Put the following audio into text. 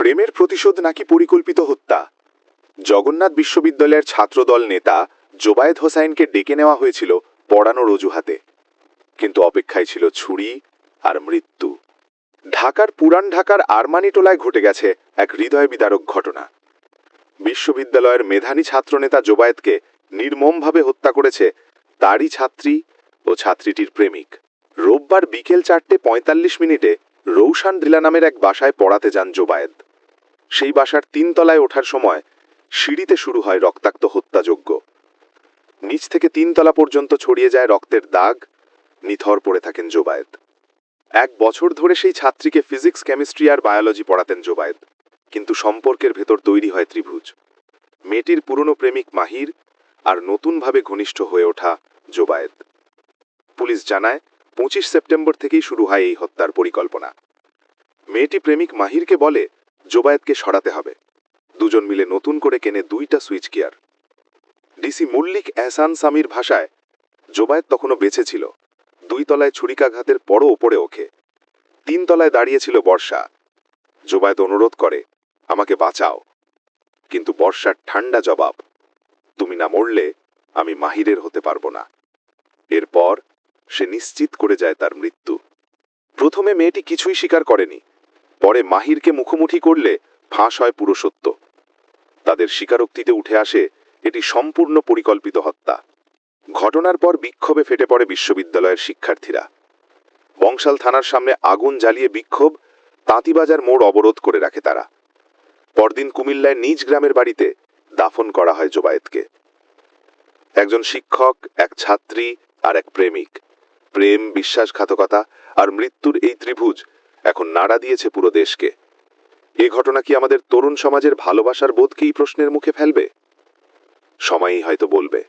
প্রেমের প্রতিশোধ নাকি পরিকল্পিত হত্যা? জগন্নাথ বিশ্ববিদ্যালয়ের ছাত্রদল নেতা জোবায়েদ হোসাইনকে ডেকে নেওয়া হয়েছিল পড়ানোর অজুহাতে। কিন্তু অপেক্ষায় ছিল ছুরি আর মৃত্যু। ঢাকার পুরান ঢাকার আরমানিটোলায় ঘটে গেছে এক হৃদয় বিদারক ঘটনা। বিশ্ববিদ্যালয়ের মেধানী ছাত্রনেতা জোবায়েদকে নির্মমভাবে হত্যা করেছে তারই ছাত্রী ও ছাত্রীটির প্রেমিক। রোববার বিকেল চারটে পঁয়তাল্লিশ মিনিটে রৌশান ডিলা নামের এক বাসায় পড়াতে যান জোবায়েদ। সেই বাসার তিনতলায় ওঠার সময় সিঁড়িতে শুরু হয় রক্তাক্ত হত্যাযজ্ঞ। নিচ থেকে তিনতলা পর্যন্ত ছড়িয়ে যায় রক্তের দাগ, নিথর পড়ে থাকেন জোবায়েত এক বছর ধরে সেই ছাত্রীকে ফিজিক্স, কেমিস্ট্রি আর বায়োলজি পড়াতেন জোবায়েত কিন্তু সম্পর্কের ভেতর তৈরি হয় ত্রিভুজ। মেয়েটির পুরনো প্রেমিক মাহির আর নতুনভাবে ঘনিষ্ঠ হয়ে ওঠা জোবায়েত পুলিশ জানায়, পঁচিশ সেপ্টেম্বর থেকেই শুরু হয় এই হত্যার পরিকল্পনা। মেয়েটি প্রেমিক মাহিরকে বলে জোবায়েদকে সরাতে হবে। দুজন মিলে নতুন করে কেনে দুইটা switch gear. DC Mallick Ehsan Samir ভাষায় জোবায়েত তখনও বেঁচে ছিল। দুই তলায় ছুরিকাঘাতের পরও ওপরে ওখে তিন তলায় দাঁড়িয়েছিল বর্ষা। জোবায়েত অনুরোধ করে, আমাকে বাঁচাও। কিন্তু বর্ষার ঠান্ডা জবাব, তুমি না মরলে আমি মাহিরের হতে পারব না। এরপর সে নিশ্চিত করে যায় তার মৃত্যু। প্রথমে মেয়েটি কিছুই স্বীকার করেনি। পরে মাহিরকে মুখোমুখি করলে ফাঁস হয় পুরো সত্য। তাদের স্বীকারোক্তিতে উঠে আসে এটি সম্পূর্ণ পরিকল্পিত হত্যা। ঘটনার পর বিক্ষোভে ফেটে পড়ে বিশ্ববিদ্যালয়ের শিক্ষার্থীরা। বংশাল থানার সামনে আগুন জ্বালিয়ে বিক্ষোভ, তাঁতিবাজার মোড় অবরোধ করে রাখে তারা। পরদিন কুমিল্লায় নিজ গ্রামের বাড়িতে দাফন করা হয় জোবায়েতকে। একজন শিক্ষক, এক ছাত্রী আর এক প্রেমিক। প্রেম, বিশ্বাসঘাতকতা আর মৃত্যুর এই ত্রিভুজ এখন নাড়া দিয়েছে পুরো দেশকে। এ ঘটনা কি আমাদের তরুণ সমাজের ভালোবাসার বোধকেই প্রশ্নের মুখে ফেলবে? সময়ই হয়তো বলবে।